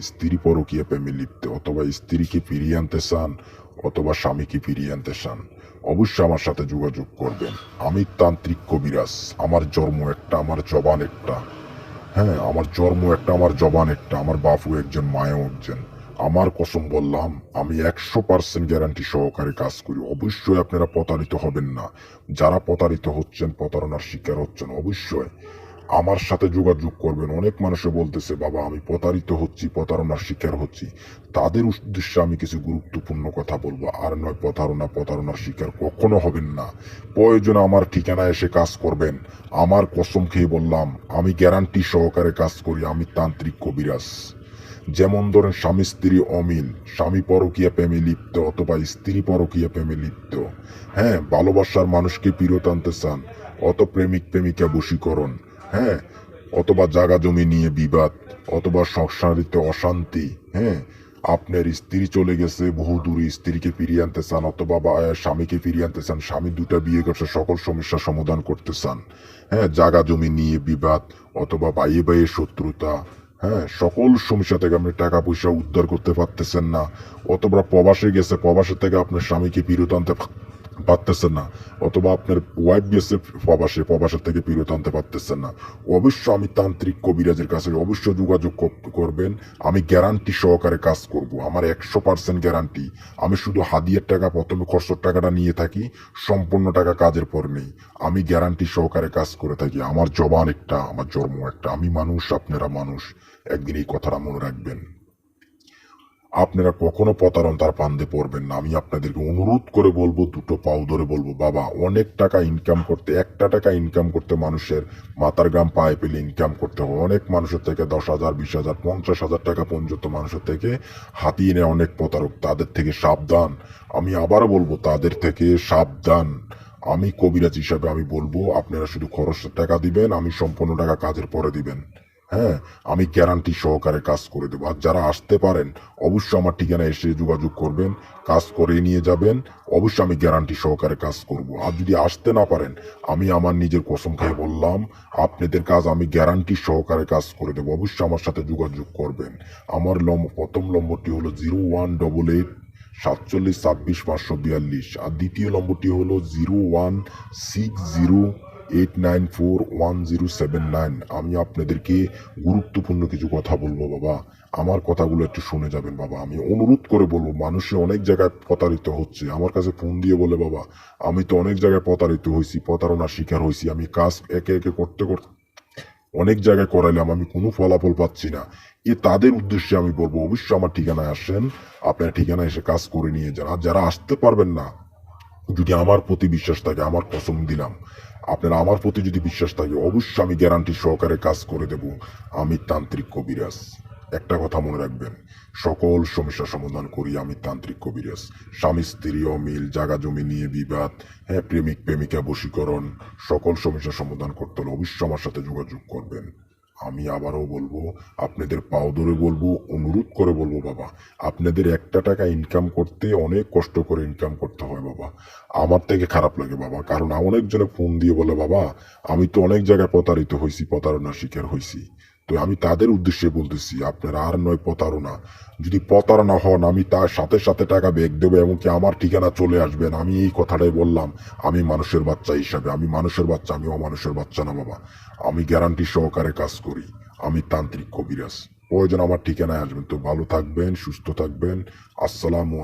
স্ত্রী পরকীয়া প্রেমে লিপ্ত, অথবা স্ত্রীকে ফিরিয়ে আনতে চান, অথবা স্বামীকে ফিরিয়ে আনতে চান, অবশ্যই আমার সাথে যোগাযোগ করবেন। আমি তান্ত্রিক কবিরাজ, আমার জন্ম একটা, আমার জবান একটা। হ্যাঁ আমার জন্ম একটা, আমার জবান একটা, আমার বাপু একজন মায়াও একজন। আমার কসম বললাম, আমি একশো পার্সেন্ট গ্যারান্টি সহকারে কাজ করি। অবশ্যই আপনারা প্রতারিত হবেন না। যারা প্রতারিত হচ্ছেন, প্রতারণার শিকার হচ্ছেন, অবশ্যই। আমার সাথে যোগাযোগ করবেন। অনেক মানুষে বলতেছে, বাবা, আমি প্রতারিত হচ্ছি, প্রতারণার শিকার হচ্ছি। তাদের উদ্দেশ্যে আমি কিছু গুরুত্বপূর্ণ কথা বলব। আর নয়, প্রতারণা, প্রতারণার শিকার কখনো হবেন না। প্রয়োজনে আমার ঠিকানায় এসে কাজ করবেন। আমার কসম খেয়ে বললাম, আমি গ্যারান্টি সহকারে কাজ করি, আমি তান্ত্রিক কবিরাজ। যেমন ধরেন, স্বামী, স্ত্রী অমিল, স্বামী পরকীয়া প্রেমে লিপ্ত অথবা স্ত্রী পরকীয়া প্রেমে লিপ্ত। হ্যাঁ ভালোবাসার মানুষকে ফিরত আনতে চান, অত প্রেমিক প্রেমিকা বশীকরণ। হ্যাঁ অথবা জাগা জমি নিয়ে বিবাদ, অথবা সংসারিত অশান্তি হ্যাঁ? আপনার স্ত্রী চলে গেছে, বহু দূরে স্ত্রীকে ফিরিয়ে আনতে চান, অথবা স্বামীকে ফিরিয়ে আনতে চান, স্বামী দুটা বিয়ে করছে, সকল সমস্যার সমাধান করতে চান হ্যাঁ? জাগা জমি নিয়ে বিবাদ, অথবা বাইয়ে বাইয়ে শত্রুতা হ্যাঁ? সকল সমস্যা থেকে আপনি টাকা পয়সা উদ্ধার করতে পারতেছেন না, অথবা প্রবাসে গেছে প্রবাসে থেকে আপনার স্বামীকে ফিরত আনতে পারতেছেন না, অথবা আপনার ওয়াইফ গেছে প্রবাসে, প্রবাসের থেকে ফিরত আনতে পারতেছেন না। অবশ্য আমি তান্ত্রিক কবিরাজের কাছে অবশ্য যোগাযোগ করবেন, আমি গ্যারান্টি সহকারে কাজ করব, আমার একশো পার্সেন্ট গ্যারান্টি আমি শুধু হাদিয়ার টাকা, প্রথমে খরচর টাকাটা নিয়ে থাকি, সম্পূর্ণ টাকা কাজের পর নেই। আমি গ্যারান্টি সহকারে কাজ করে থাকি, আমার জবান একটা, আমার জন্ম একটা। আমি মানুষ, আপনারা মানুষ। একদিন এই কথাটা মনে রাখবেন। আপনারা কখনো প্রতারণতার পান্দে পড়বেন না। আমি আপনাদেরকে অনুরোধ করে বলব, দুটো পাও ধরে বলব, বাবা, অনেক টাকা ইনকাম করতে, একটা টাকা ইনকাম করতে মানুষের মাথার গ্রাম পায়ে পেলে ইনকাম করতে হবে। অনেক মানুষের থেকে দশ হাজার, বিশ হাজার, পঞ্চাশ হাজার টাকা পর্যন্ত মানুষের থেকে হাতিয়ে নেয় অনেক প্রতারক। তাদের থেকে সাবধান। আমি আবারও বলব, তাদের থেকে সাবধান। আমি কবিরাজ হিসাবে আমি বলব, আপনারা শুধু খরচের টাকা দিবেন, আমি সম্পূর্ণ টাকা কাজের পরে দিবেন। হ্যাঁ আমি গ্যারান্টি সহকারে কাজ করে দেবো। আর যারা আসতে পারেন, অবশ্যই আমার ঠিকানা এসে যোগাযোগ করবেন, কাজ করে নিয়ে যাবেন, অবশ্যই আমি গ্যারান্টি সহকারে কাজ করব। আর যদি আসতে না পারেন, আমি আমার নিজের কসম খেয়ে বললাম, আপনাদের কাজ আমি গ্যারান্টি সহকারে কাজ করে দেবো। অবশ্যই আমার সাথে যোগাযোগ করবেন। আমার লম্ব প্রথম নম্বরটি হলো জিরো ওয়ান ডবল এইট সাতচল্লিশ ছাব্বিশ পাঁচশো বিয়াল্লিশ। আর দ্বিতীয় নম্বরটি হলো zero one six zero eight আমি আপনাদেরকে গুরুত্বপূর্ণ কিছু কথা বলব বাবা। আমার কথাগুলো একটু শুনে যাবেন বাবা। আমি অনুরোধ করে বলব, মানুষে অনেক জায়গায় প্রতারিত হচ্ছে। আমার কাছে ফোন দিয়ে বলে বাবা, আমি তো অনেক জায়গায় প্রতারিত হয়েছি প্রতারণার শিকার হয়েছি আমি কাজ একে একে করতে করতে অনেক জায়গায় করাইলাম, আমি কোনো ফলাফল পাচ্ছি না। এ তাদের উদ্দেশ্যে আমি বলব অবশ্যই আমার ঠিকানায় আসেন, আপনার ঠিকানায় এসে কাজ করে নিয়ে যান। আর যারা আসতে পারবেন না, যদি আমার প্রতি বিশ্বাস থাকে, আমার কসম দিলাম। আপনারা আমার প্রতি যদি বিশ্বাস থাকে, অবশ্যই আমি গ্যারান্টি সহকারে কাজ করে দেব। আমি তান্ত্রিক কবিরাজ। একটা কথা মনে রাখবেন, সকল সমস্যা সমাধান করি আমি তান্ত্রিক কবিরাজ। স্বামী, স্ত্রী, অমিল জাগা জমি নিয়ে বিবাদ হ্যাঁ প্রেমিক, প্রেমিকা বশীকরণ, সকল সমস্যা সমাধান করতে হলে অবশ্যই আমার সাথে যোগাযোগ করবেন। আমি আবারও বলব, আপনাদের পাও ধরে বলব, অনুরোধ করে বলব বাবা, আপনাদের একটা টাকা ইনকাম করতে অনেক কষ্ট করে ইনকাম করতে হয় বাবা। আমার থেকে খারাপ লাগে বাবা, কারণ অনেকজনে ফোন দিয়ে বলে, বাবা, আমি তো অনেক জায়গায় প্রতারিত হয়েছি প্রতারণার শিকার হয়েছি তো আমি তাদের উদ্দেশ্যে বলতেছি, আপনারা আর নয় প্রতারণা। যদি প্রতারণা হন, আমি তার সাথে সাথে টাকা ব্যাগ দেবো, এমনকি আমার ঠিকানা চলে আসবেন আমি এই কথাটাই বললাম, আমি মানুষের বাচ্চা হিসাবে। আমি মানুষের বাচ্চা, আমি অমানুষের বাচ্চা না, বাবা। আমি গ্যারান্টি সহকারে কাজ করি। আমি তান্ত্রিক কবিরাজ। প্রয়োজন আমার ঠিকানায় আসবেন। তো ভালো থাকবেন, সুস্থ থাকবেন। আসসালাম